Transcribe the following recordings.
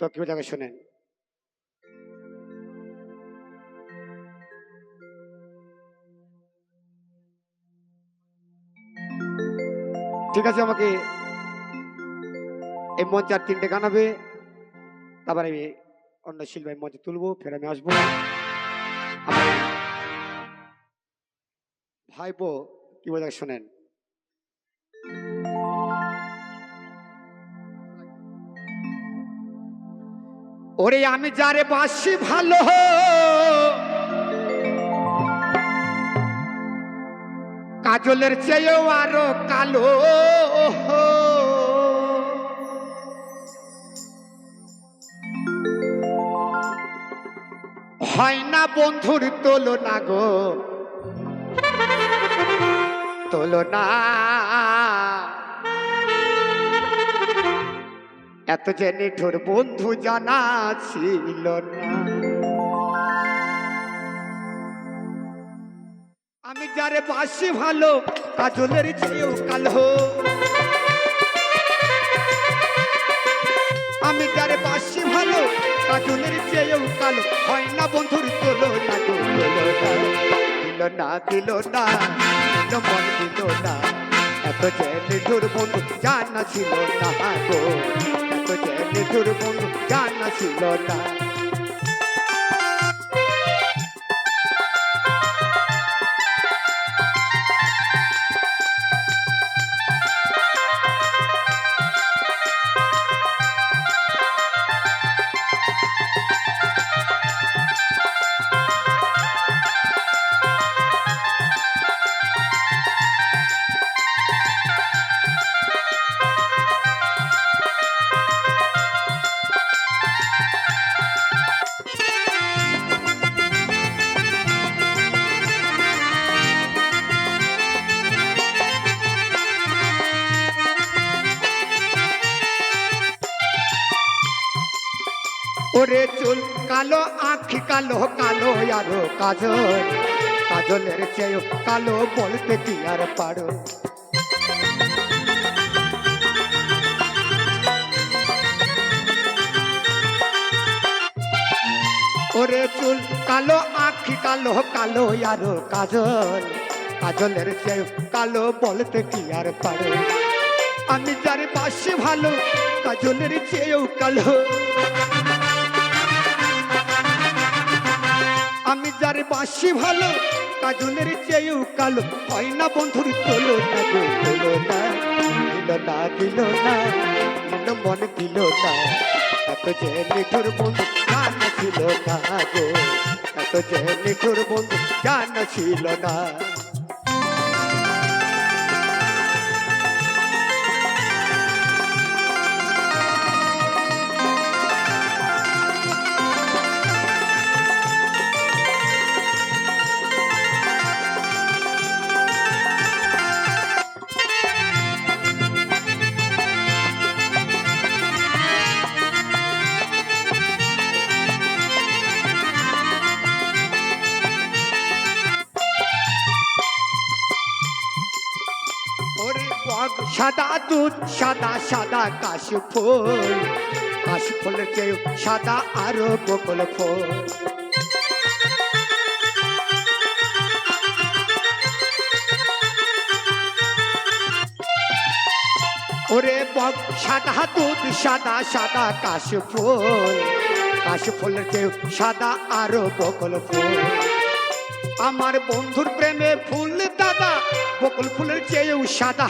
তো কেউ জায়গায় শোনেন। ঠিক আছে, আমাকে এই মঞ্চে আর তিনটে গান হবে। তারপর আমি অন্য শিল্পের মঞ্চে তুলবো, ফের আমি আসব। ভাইপো, কি বলে শোনেন? ওরে আমি যারে বাসি ভালো কাজলের চেয়েও আরও কালো হয় না বন্ধুর তোলো না গো। তোলো এত যে নিঠুর বন্ধু জানা ছিল না। আমি যারে বাসি ভালো, কাজলের চেয়েও কালো। আমি যারে বাসি ভালো, কাজলের চেয়েও কালো। হয় না বন্ধুর তোলো না দিল না দিল না মন দিল না। এত যে নিঠুর বন্ধু জানা ছিল না গো। যে নিঠুর বন্ধু? জানা ছিল না। ওরে চুল, কালো আখি, কালো কালো আরও কাজল। কাজলের চেয়ে কালো বলতে কি আর পারো? ওরে চুল, কালো আখি, কালো কালো আরও কাজল। কাজলের চেয়ে কালো বলতে কি আর পারো? আমি যার পাশে ভালো, কাজলের চেয়েও কালো। আমি যার বাসি ভালো, কাজলের চেয়েও কালো। হয় না বন্ধুর তোলো না গো না, দিল না দিল না, দিল মন দিল না। এত যে নিঠুর বন্ধু জানা ছিল না গো, এত যে নিঠুর বন্ধু জান ছিল না। সাদা দুধ, সাদা সাদা কাশ ফুল। কাশ ফুলের চেয়ে সাদা আরও বকল ফুল। ওরে বগ সাদা দুধ, সাদা সাদা কাশ ফুল। কাশ ফুলের চেয়ে সাদা আরও বকল ফুল। আমার বন্ধুর প্রেমে ফুল দাদা, বকুল ফুলের চেয়েও সাদা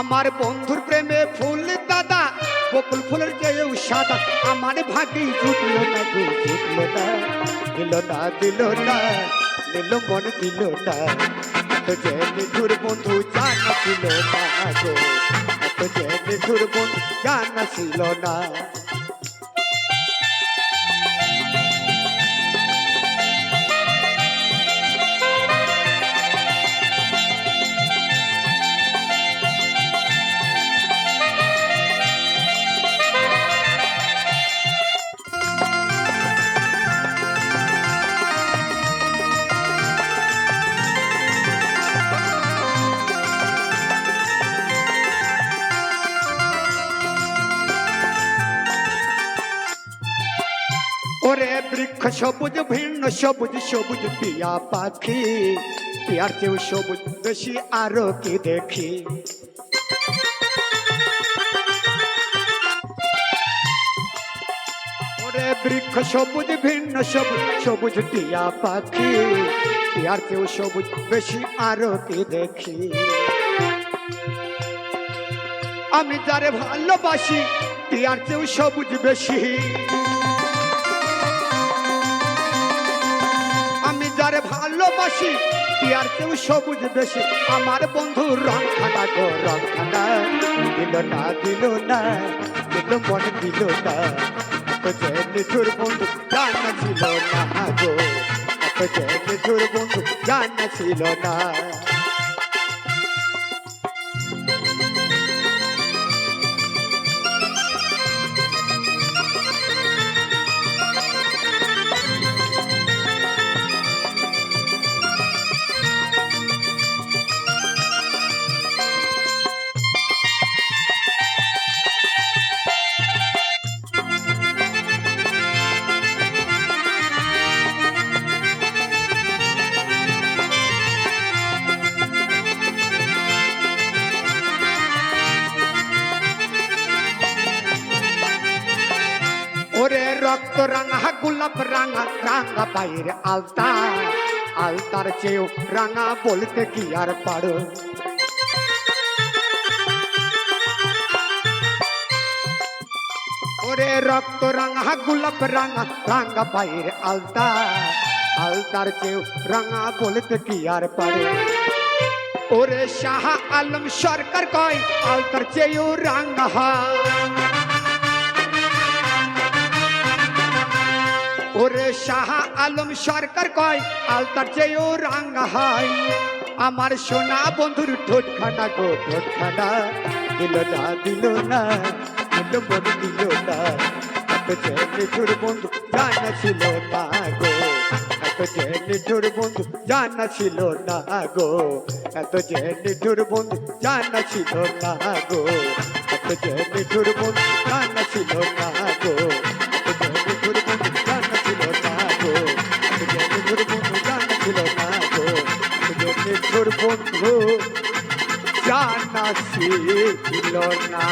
আমার বন্ধুর প্রেমে ফুল দাদা, বকুল ফুলের চেয়েও সাদা। আমার ভাগে জুটলো না জুটলো না, দিল না দিল না, দিল মন দিল না। এত যে নিঠুর বন্ধু জানা ছিল না গো, এত যে নিঠুর বন্ধু জানা ছিল না। ওরে বৃক্ষ সবুজ, ভিন্ন সবুজ সবুজ টিয়া পাখি। টিয়ার চেয়েও সবুজ, বেশি আরও কি দেখি? ওরে বৃক্ষ সবুজ, ভিন্ন সবুজ সবুজ টিয়া পাখি। টিয়ার চেয়েও সবুজ, বেশি আরও কি দেখি? আমি যারে ভালোবাসি, টিয়ার চেয়েও সবুজ বেশি। ভালোবাসি। আর কেউ সবুজ বেশি আমার বন্ধু রং খানা গো, রং খানা দিল না দিল না, দিল মন দিল না। যে নিঠুর বন্ধু, জান ছিল না গো। বন্ধু, জান ছিল না। রাঙা গোলাপ রাঙা রাঙা বাইরে আলতা আলতার চেয়েও রাঙা বলতে কি আর পারো ওরে রক্ত রাঙা গোলাপ রাঙা রাঙা বাইরে আলতা আলতার চেয়েও রাঙা বলতে কি আর পারো ওরে শাহ আলম সরকার কয় আলতার চেয়েও রাঙা হয় ওরে শাহ আলম সরকার কয় আলতার চেয়েও রাঙ্গা হয়। আমার সোনা বন্ধুর ঠোঁটখানা গো, ঠোঁটখানা দিল না দিল না দিল মন দিল না। এত যে নিঠুর বন্ধু জানা ছিল না গো, এত যে নিঠুর বন্ধু জানা ছিল না গো, এত যে নিঠুর বন্ধু জানা ছিল না গো, এত যে নিঠুর বন্ধু জানা ছিল না গো। নিঠুর বন্ধু জানা ছিল না।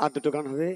আর দুটো গান হবে।